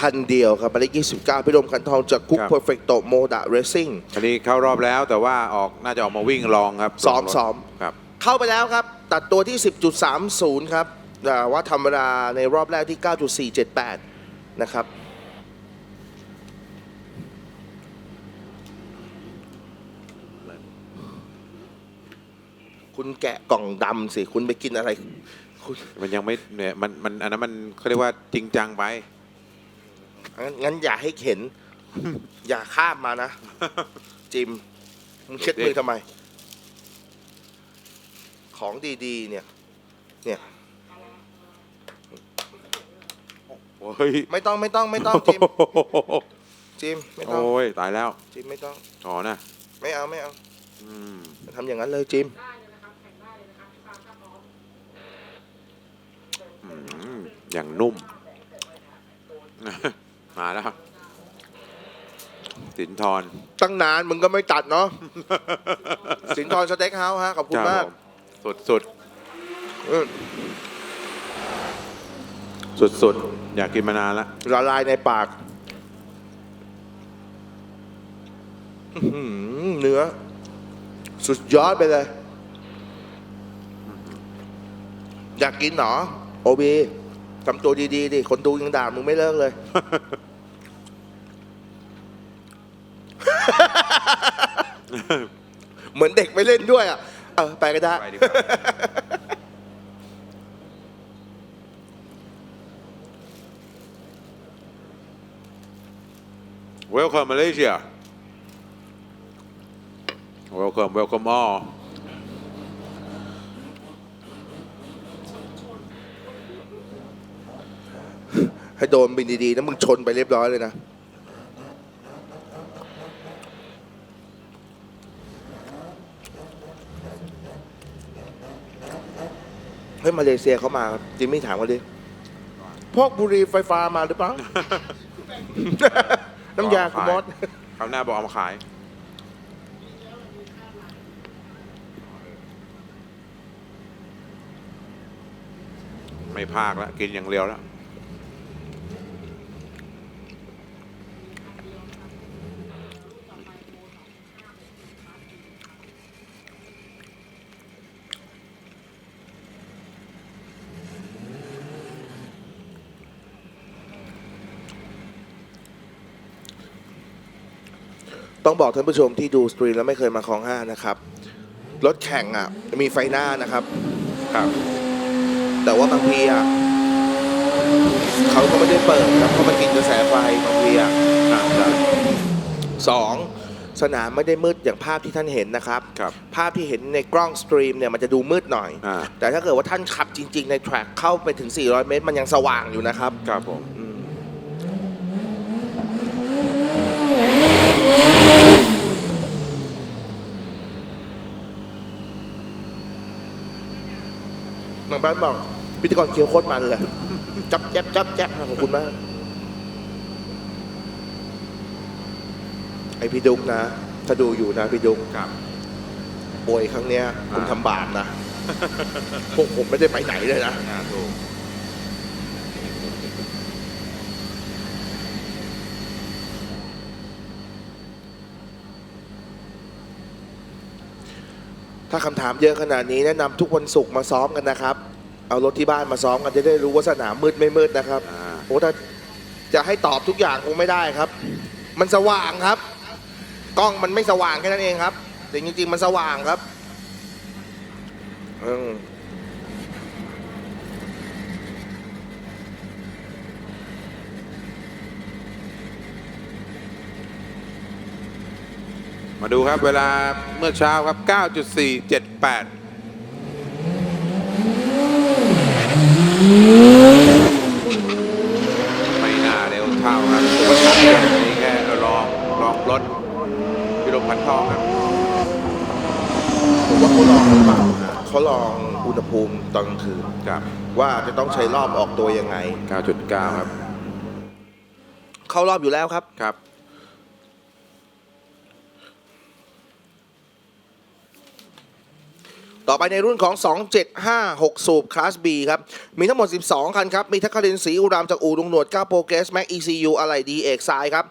คันเดียวครับหมายเลข29พิรมขันทองจากกุ๊กครับ เพอร์เฟกโตโมดะเรซิ่ง อันนี้เข้ารอบแล้วแต่ว่าออกน่าจะออกมาวิ่งลองครับซ้อมลงรถซ้อม ครับ เข้าไปแล้วครับ ตัดตัวที่ 10.30 ครับแต่ว่าธรรมดาในรอบแรกที่ 9.478 นะครับ คุณแกะกล่องดำสิ คุณไปกินอะไรคุณ มันยังไม่เนี่ยมันมันอันนั้นมันเขาเรียกว่าจริงจังไป งั้นงั้นอย่าให้เห็น อย่าข้ามมานะ จิมมึงเช็ดมือทำไม ของดีๆ เนี่ย เนี่ย โอ้ยไม่ต้องไม่ต้องไม่ต้องจิมจิมไม่ต้องโอ้ยตายแล้ว จิมไม่ต้องอ๋อนะไม่เอาไม่เอาอืมทำอย่างนั้นเลยจิมอืมอย่างนุ่ม มาแล้วสินทรตั้งนานมึงก็ไม่ตัดเนาะ สินทรสเต็กเฮาส์ฮะขอบคุณมาก สุดสุดอืมสุดสุดๆอยากกินมานานละละลายในปากอื้อหือเนื้อ สุดยอดไปเลย อยากกินเหรอ โอบีทำตัวดีๆดิคนดูยังด่ามึงไม่เลิกเลย เหมือนเด็กไม่เล่นด้วยอะ เออไปก็ได้ ไปดีกว่าเวลคัมมาเลเซีย welcome welcome all ให้โดนบินดีๆนะมึงชนไปเรียบร้อยเลยนะ เฮ้ยมาเลเซียเขามาครับจิมมี่ถามเขาดิพวกบุหรี่ไฟฟ้ามาหรือเปล่า น้ำยาคุณมดคราวหน้าบอกเอามาขาย ไม่พากแล้วกินอย่างเดียวแล้ว ต้องบอกท่านผู้ชมที่ดูสตรีมแล้วไม่เคยมาคลองห้านะครับ รถแข่งอะ มีไฟหน้านะครับครับ แต่ว่าบางทีอะเขาก็ไม่ได้เปิดครับเพราะมันกินกระแสไฟบางทีอะอ่าได้สองสนามไม่ได้มืดอย่างภาพที่ท่านเห็นนะครับ ครับภาพที่เห็นในกล้องสตรีมเนี่ยมันจะดูมืดหน่อย อ่า แต่ถ้าเกิดว่าท่านขับจริง ๆ ในแทร็กเข้าไปถึง 400 เมตร มันยังสว่างอยู่นะครับ ครับผม อืมน้องบ้านบอกพิธีกรเคี้ยวโคตรมันเลย จับแจ๊บจับแจ๊บขอบคุณมาก ไอพี่ดุกนะ ถ้าดูอยู่นะพี่ดุกครับป่วยครั้งเนี้ยคุณอ่าทำบาปนะ พวกผมไม่ได้ไปไหนเลยนะอ่าถูกถ้าคำถามเยอะขนาดนี้แนะนำทุกวันศุกร์มาซ้อมกันนะครับ เอารถที่บ้านมาซ้อมกันจะได้รู้ว่าสนามมืดไม่มืดนะครับอ่า โอ้ถ้าจะให้ตอบทุกอย่างคงไม่ได้ครับ มันสว่างครับ กล้องมันไม่สว่างแค่นั้นเองครับ แต่จริง ๆ มันสว่างครับอืมมาดูครับเวลาเมื่อเช้าครับ 9.478 ไม่น่าเร็วเท่าครับนี่แค่ลองลองรถ พิรมพันทองครับผมว่าเขาลองหรือเปล่าเขาลองอุณหภูมิตอนกลางคืนครับว่าจะต้องใช้รอบออกตัวยังไง 9.9 ครับ เข้ารอบอยู่แล้วครับ ครับตต่อไปในรุ่นของ 2756 สูบคลาส B ครับ มีทั้งหมด 12 คันครับ มีทัคคารินสีอุรามจากอู่ลุงหนวด9โปรเกสแม็ก ECU อะไหล่ดีเอกซ้ายครับ